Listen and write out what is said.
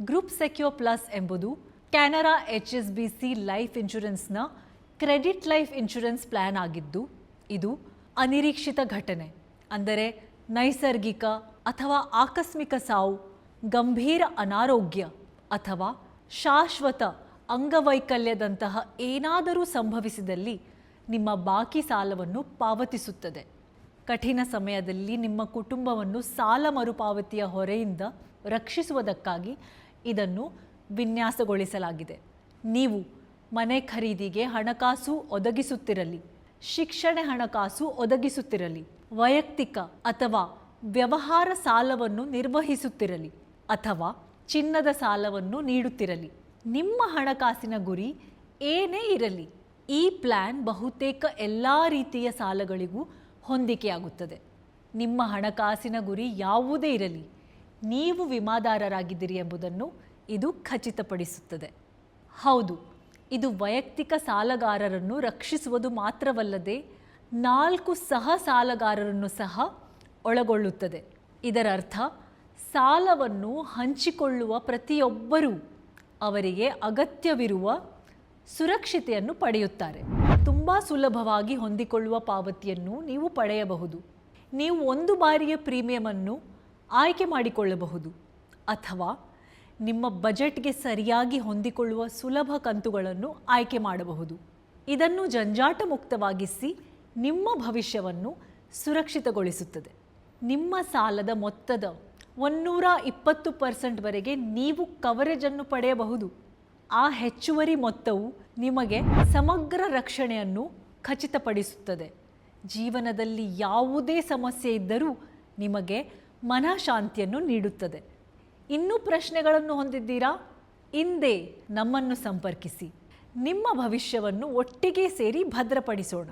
Group secure plus ಎಂಬುದು Canara H S B C life ಇನ್ಶೂರೆನ್ಸ್ನ credit life insurance plan ಆಗಿದ್ದು, ಇದು ಅನಿರೀಕ್ಷಿತ ಘಟನೆ. ಅಂದರೆ ನೈಸರ್ಗಿಕ ಅಥವಾ ಆಕಸ್ಮಿಕ ಸಾವು, ಗಂಭೀರ ಅನಾರೋಗ್ಯ ಅಥವಾ ಶಾಶ್ವತ ಅಂಗವೈಕಲ್ಯದಂತಹ ಏನಾದರೂ ಸಂಭವಿಸಿದಲ್ಲಿ ನಿಮ್ಮ ಬಾಕಿ ಸಾಲವನ್ನು ಪಾವತಿಸುತ್ತದೆ. ಕಠಿಣ ಸಮಯದಲ್ಲಿ ನಿಮ್ಮ ಕುಟುಂಬವನ್ನು ಸಾಲ ಮರುಪಾವತಿಯ ಹೊರೆಯಿಂದ ರಕ್ಷಿಸುವುದಕ್ಕಾಗಿ ಇದನ್ನು ವಿನ್ಯಾಸಗೊಳಿಸಲಾಗಿದೆ. ನೀವು ಮನೆ ಖರೀದಿಗೆ ಹಣಕಾಸು ಒದಗಿಸುತ್ತಿರಲಿ, ಶಿಕ್ಷಣ ಹಣಕಾಸು ಒದಗಿಸುತ್ತಿರಲಿ, ವೈಯಕ್ತಿಕ ಅಥವಾ ವ್ಯವಹಾರ ಸಾಲವನ್ನು ನಿರ್ವಹಿಸುತ್ತಿರಲಿ ಅಥವಾ ಚಿನ್ನದ ಸಾಲವನ್ನು ನೀಡುತ್ತಿರಲಿ, ನಿಮ್ಮ ಹಣಕಾಸಿನ ಗುರಿ ಏನೇ ಇರಲಿ, ಈ ಪ್ಲ್ಯಾನ್ ಬಹುತೇಕ ಎಲ್ಲ ರೀತಿಯ ಸಾಲಗಳಿಗೂ ಹೊಂದಿಕೆಯಾಗುತ್ತದೆ. ನಿಮ್ಮ ಹಣಕಾಸಿನ ಗುರಿ ಯಾವುದೇ ಇರಲಿ ನೀವು ವಿಮಾದಾರರಾಗಿದ್ದೀರಿ ಎಂಬುದನ್ನು ಇದು ಖಚಿತಪಡಿಸುತ್ತದೆ. ಹೌದು, ಇದು ವೈಯಕ್ತಿಕ ಸಾಲಗಾರರನ್ನು ರಕ್ಷಿಸುವುದು ಮಾತ್ರವಲ್ಲದೆ ನಾಲ್ಕು ಸಹ ಸಾಲಗಾರರನ್ನು ಸಹ ಒಳಗೊಳ್ಳುತ್ತದೆ. ಇದರರ್ಥ, ಸಾಲವನ್ನು ಹಂಚಿಕೊಳ್ಳುವ ಪ್ರತಿಯೊಬ್ಬರೂ ಅವರಿಗೆ ಅಗತ್ಯವಿರುವ ಸುರಕ್ಷತೆಯನ್ನು ಪಡೆಯುತ್ತಾರೆ. ತುಂಬ ಸುಲಭವಾಗಿ ಹೊಂದಿಕೊಳ್ಳುವ ಪಾವತಿಯನ್ನು ನೀವು ಪಡೆಯಬಹುದು. ನೀವು ಒಂದು ಬಾರಿಯ ಪ್ರೀಮಿಯಮನ್ನು ಆಯ್ಕೆ ಮಾಡಿಕೊಳ್ಳಬಹುದು. ಅಥವಾ ನಿಮ್ಮ ಬಜೆಟ್ಗೆ ಸರಿಯಾಗಿ ಹೊಂದಿಕೊಳ್ಳುವ ಸುಲಭ ಕಂತುಗಳನ್ನು ಆಯ್ಕೆ ಮಾಡಬಹುದು. ಇದನ್ನು ಜಂಜಾಟ ಮುಕ್ತವಾಗಿಸಿ ನಿಮ್ಮ ಭವಿಷ್ಯವನ್ನು ಸುರಕ್ಷಿತಗೊಳಿಸುತ್ತದೆ. ನಿಮ್ಮ ಸಾಲದ ಮೊತ್ತದ ಒನ್ನೂರ ಇಪ್ಪತ್ತು ಪರ್ಸೆಂಟ್ವರೆಗೆ ನೀವು ಕವರೇಜನ್ನು ಪಡೆಯಬಹುದು. ಆ ಹೆಚ್ಚುವರಿ ಮೊತ್ತವು ನಿಮಗೆ ಸಮಗ್ರ ರಕ್ಷಣೆಯನ್ನು ಖಚಿತಪಡಿಸುತ್ತದೆ. ಜೀವನದಲ್ಲಿ ಯಾವುದೇ ಸಮಸ್ಯೆ ಇದ್ದರೂ ನಿಮಗೆ ಮನಃಶಾಂತಿಯನ್ನು ನೀಡುತ್ತದೆ. ಇನ್ನೂ ಪ್ರಶ್ನೆಗಳನ್ನು ಹೊಂದಿದ್ದೀರಾ? ಹಿಂದೆ ನಮ್ಮನ್ನು ಸಂಪರ್ಕಿಸಿ. ನಿಮ್ಮ ಭವಿಷ್ಯವನ್ನು ಒಟ್ಟಿಗೆ ಸೇರಿ ಭದ್ರಪಡಿಸೋಣ.